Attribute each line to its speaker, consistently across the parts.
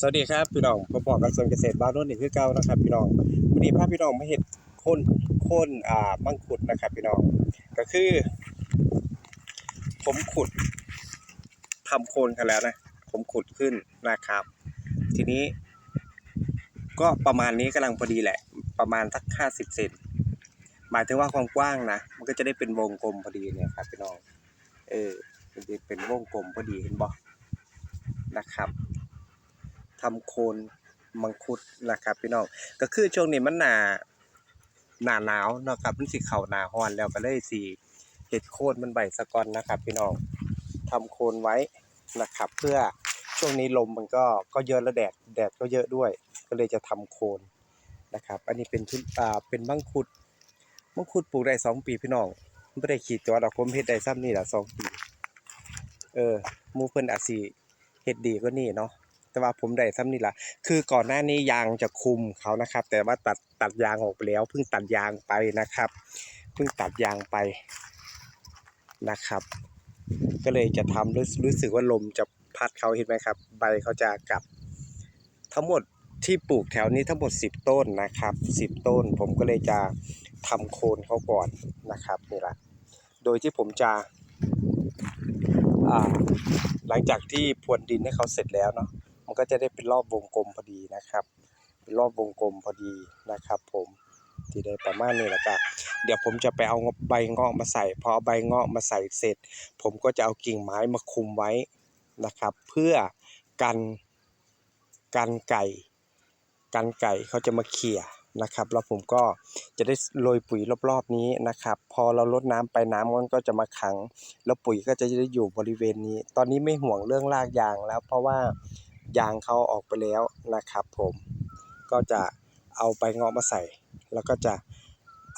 Speaker 1: สวัสดีครับพี่น้องผมบอกกับส่วนเกษตรบ้านโน้นนี่คือเก่านะครับพี่น้องวันนี้พาพี่น้องมาเห็ดค่นค่นอ่ามังคุดนะครับพี่น้องก็คือ ผมขุดทำโคนกันแล้วนะ ผมขุดขึ้นนะครับ ทีนี้ ก็ประมาณนี้กำลังพอดีแหละ ประมาณสักห้าสิบเซนหมายถึงว่าความกว้างนะมันก็จะได้เป็นวงกลมพอดีเนี่ยครับพี่น้องเออมันเป็นวงกลมพอดีเห็นบ่นะครับ ทำโคนมังคุดนะครับพี่น้องก็คือช่วงนี้มันหนาหนาหนาวนะครับมันสิเข้าหนาร้อนแล้วก็เลยสิเฮ็ดโคนมันใบสะกอนนะครับ พี่น้องทำโคนไว้นะครับ เพื่อช่วงนี้ลมมันก็ก็เยอะและแดดแดดก็เยอะด้วย ก็เลยจะทำโคนนะครับ อันนี้เป็นทุนอ่าเป็นมังคุดมังคุดปลูกได้สองปีพี่น้องไม่ได้ขีดตัวดอกผมเฮ็ดได้ซ้ำนี่แหละสองปี เออมูเพิ่นอาจสิเฮ็ดดีกว่านี้เนาะ แต่ว่าผมได้ซ้ำนี่ละคือก่อนหน้านี้ยางจะคุมเขานะครับ แต่ว่าตัดตัดยางออกไปแล้วเพิ่งตัดยางไปนะครับเพิ่งตัดยางไปนะครับ ก็เลยจะทำรู้รู้สึกว่าลมจะพัดเขาเห็นไหมครับ ใบเขาจะกลับ ทั้งหมดที่ปลูกแถวนี้ทั้งหมด 10 ต้นนะครับ 10 ต้น ผมก็เลยจะทำโคนเขาก่อนนะครับนี่แหละโดยที่ผมจะหลังจากที่พรวนดินให้เขาเสร็จแล้วเนาะ มันก็จะได้เป็นรอบวงกลมพอดีนะครับ เป็นรอบวงกลมพอดีนะครับ ผมที่ได้ประมาณนี้แหละครับเดี๋ยวผมจะไปเอาใบเงาะมาใส่พอเอาใบเงาะมาใส่เสร็จ ผมก็จะเอากิ่งไม้มาคุมไว้นะครับ เพื่อกันกันไก่กันไก่เขาจะมาเขี่ยนะครับแล้วผมก็จะได้โรยปุ๋ยรอบๆนี้นะครับ พอเราลดน้ำไปน้ำมันก็จะมาขัง แล้วปุ๋ยก็จะได้อยู่บริเวณนี้ ตอนนี้ไม่ห่วงเรื่องรากยางแล้วเพราะว่า ยางเขาออกไปแล้วนะครับผมก็จะเอาใบเงาะมาใส่ แล้วก็จะ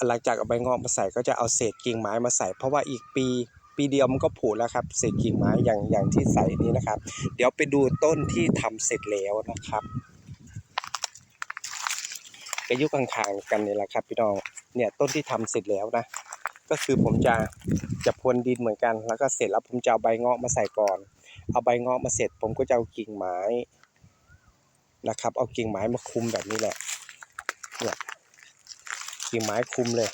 Speaker 1: หลังจากเอาใบเงาะมาใส่ก็จะเอาเศษกิ่งไม้มาใส่ เพราะว่าอีกปีปีเดียวมันก็ผุแล้วครับเศษกิ่งไม้อย่างอย่างที่ใส่นี้นะครับ เดี๋ยวไปดูต้นที่ทำเสร็จแล้วนะครับก็อยุคข้างๆกันนี่แหละครับพี่น้องเนี่ยต้นที่ทำเสร็จแล้วนะ ก็คือผมจะจะพรวนดินเหมือนกัน แล้วก็เสร็จแล้วผมจะเอาใบเงาะมาใส่ก่อน เอาใบเงาะมาเสร็จ ผมก็จะเอากิ่งไม้นะครับ เอากิ่งไม้มาคุมแบบนี้แหละเนี่ยกิ่งไม้คุมเลย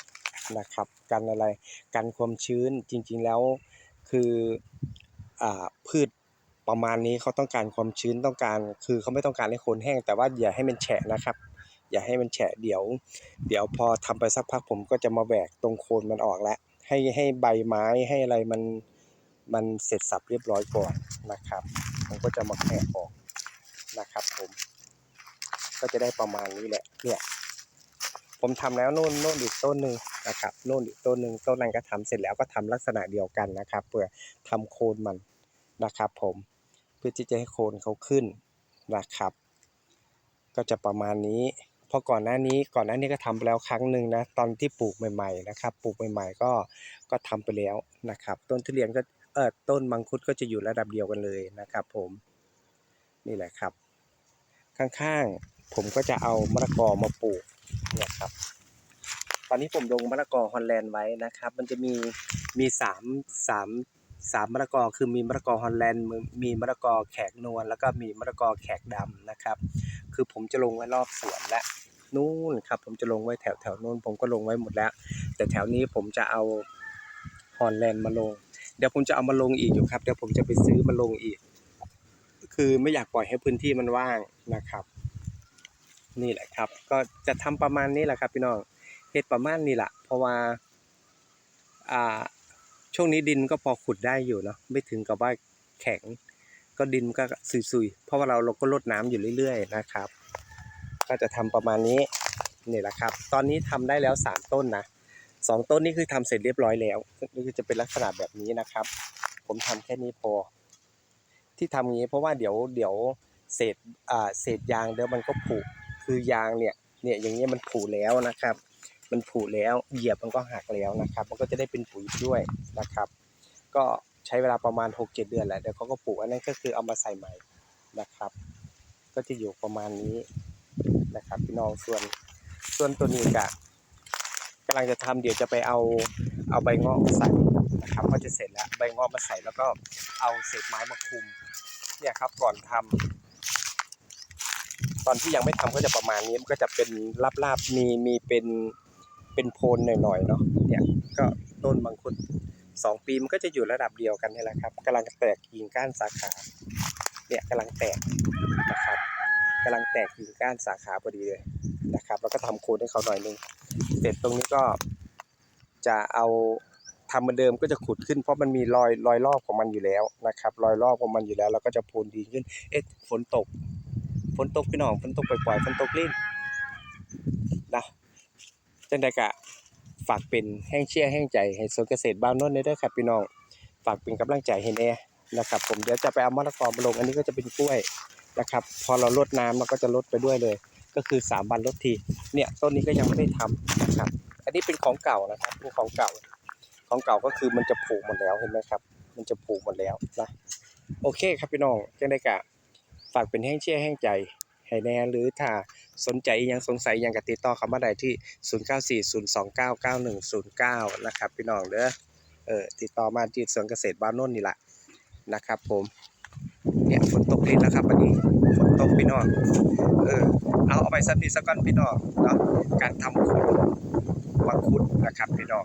Speaker 1: นะครับ กันอะไรกันความชื้นจริงๆแล้วคืออ่าพืชประมาณนี้เขาต้องการความชื้นต้องการ คือเขาไม่ต้องการให้โคนแห้ง แต่ว่าอย่าให้มันแฉะนะครับ อย่าให้มันแฉะเดี๋ยว เดี๋ยวพอทำไปสักพักผมก็จะมาแหวกตรงโคนมันออกแล้วให้ให้ใบไม้ให้อะไรมัน มันเสร็จสับเรียบร้อยก่อนนะครับผมก็จะมาแคะออกนะครับผม ก็จะได้ประมาณนี้แหละเนี่ยผมทำแล้วโน่นโน่นอีกต้นหนึ่งนะครับโน่นอีกต้นหนึ่งต้นนั้นก็ทำเสร็จแล้วก็ทำลักษณะเดียวกันนะครับเพื่อทำโคนมันนะครับ ผมเพื่อที่จะให้โคนเขาขึ้นนะครับ ก็จะประมาณนี้พราะก่อนหน้านี้ก่อนหน้านี้ก็ทำไปแล้วครั้งหนึ่งนะตอนที่ปลูกใหม่ ๆ นะครับ ปลูกใหม่ ๆ ก็ก็ทำไปแล้วนะครับ ต้นทุเรียนก็ เออต้นมังคุดก็จะอยู่ระดับเดียวกันเลยนะครับ ผมนี่แหละครับ ข้างๆผมก็จะเอามะละกอมาปลูกเนี่ยครับ ตอนนี้ผมลงมะละกอฮอลแลนด์ไว้นะครับ มันจะมีมีสามสามสามมะละกอคือมีมะละกอฮอลแลนด์มีมะละกอแขกนวลแล้วก็มีมะละกอแขกดำนะครับ คือผมจะลงไว้รอบสวนและนู่นครับ ผมจะลงไว้แถวแถวนู้นผมก็ลงไว้หมดแล้ว แต่แถวนี้ผมจะเอาฮอลแลนด์มาลง ดี๋ยวผมจะเอามาลงอีกอยู่ครับ เดี๋ยวผมจะไปซื้อมาลงอีก คือไม่อยากปล่อยให้พื้นที่มันว่างนะครับ นี่แหละครับ ก็จะทำประมาณนี้แหละครับ พี่น้องเฮ็ดประมาณนี้แหละเพราะว่าอ่าช่วงนี้ดินก็พอขุดได้อยู่เนาะไม่ถึงกับว่าแข็ง ก็ดินก็ซุยๆเพราะว่าเราเราก็ลดน้ำอยู่เรื่อย ๆ นะครับ ก็จะทำประมาณนี้นี่แหละครับ ตอนนี้ทำได้แล้วสามต้นนะ สองต้นนี่คือทำเสร็จเรียบร้อยแล้วนี่คือจะเป็นลักษณะแบบนี้นะครับ ผมทำแค่นี้พอ ที่ทำอย่างี้เพราะว่าเดี๋ยวเดี๋ยวเศษอ่าเศษยางเดี๋ยวมันก็ผุคือยางเนี่ยเนี่ยอย่างเงี้ยมันผุแล้วนะครับ มันผุแล้วเหยียบมันก็หักแล้วนะครับ มันก็จะได้เป็นปุ๋ยด้วยนะครับ ก็ใช้เวลาประมาณ 6-7 เดือนแหละเดี๋ยวเขาก็ปลูกอันนั้นก็คือเอามาใส่ใหม่นะครับ ก็จะอยู่ประมาณนี้นะครับพี่น้องส่วนส่วนตัวนี้กะ กำลังจะทำเดี๋ยวจะไปเอาเอาใบงาะมาใส่นะครับก็จะเสร็จแล้วใบงาะมาใส่แล้วก็เอาเศษไม้มาคุมเนี่ยครับก่อนทตอนที่ยังไม่ทำก็จะประมาณนี้มันก็จะเป็นลาบๆมีมีเป็นเป็นโพนหน่อยๆเนาะเนี่ยก็ต้นมังคุดสองปีมันก็จะอยู่ระดับเดียวกันนี่แหละครับกำลังแตกกิ่งก้านสาขาเนี่ยกำลังแตกนะครับกำลังแตกกิ่งก้านสาขาพอดีเลย นะครับ แล้วก็ทำโคนให้เขาหน่อยนึงเสร็จตรงนี้ก็จะเอาทำเหมือนเดิมก็จะขุดขึ้นเพราะมันมีรอยรอยรอบของมันอยู่แล้วนะครับรอยรอบของมันอยู่แล้วเราก็จะพูนดีขึ้น เอ๊ะฝนตก ฝนตกพี่น้องฝนตกปล่อยๆฝนตกลิ่นนะจังใดกะฝากเป็นแห้งเชี่ยแห้งใจให้สวนเกษตรบ้านโน้นเด้อครับพี่น้องฝากเป็นกำลังใจให้แน่นะครับ ผมเดี๋ยวจะไปเอามะละกอมาลงอันนี้ก็จะเป็นกล้วยนะครับ พอเราลดน้ำเราก็จะลดไปด้วยเลย ก็คือสามวันลดทีเนี่ยต้นนี้ก็ยังไม่ได้ทำนะครับ อันนี้เป็นของเก่านะครับเป็นของเก่า ของเก่าก็คือมันจะผูกหมดแล้วเห็นไหมครับ มันจะผูกหมดแล้วนะโอเคครับพี่น้องจังได้กะฝากเป็นแห้งเชี่ยแห้งใจให้แน่หรือถ้าสนใจยังสงสัยยังกติดต่อเข้ามาได้ที่ 0940299109 นะครับ พี่น้องเด้อเออติดต่อมาที่สวนเกษตรบ้านโน่นนี่แหละนะครับ ผมเนี่ยฝนตกลินแล้วครับวันนี้ ฝนตกพี่น้องเออเอาเอาไปสักนิดสักก้อนพี่น้องเนาะการทำขุดมังคุดนะครับพี่น้อง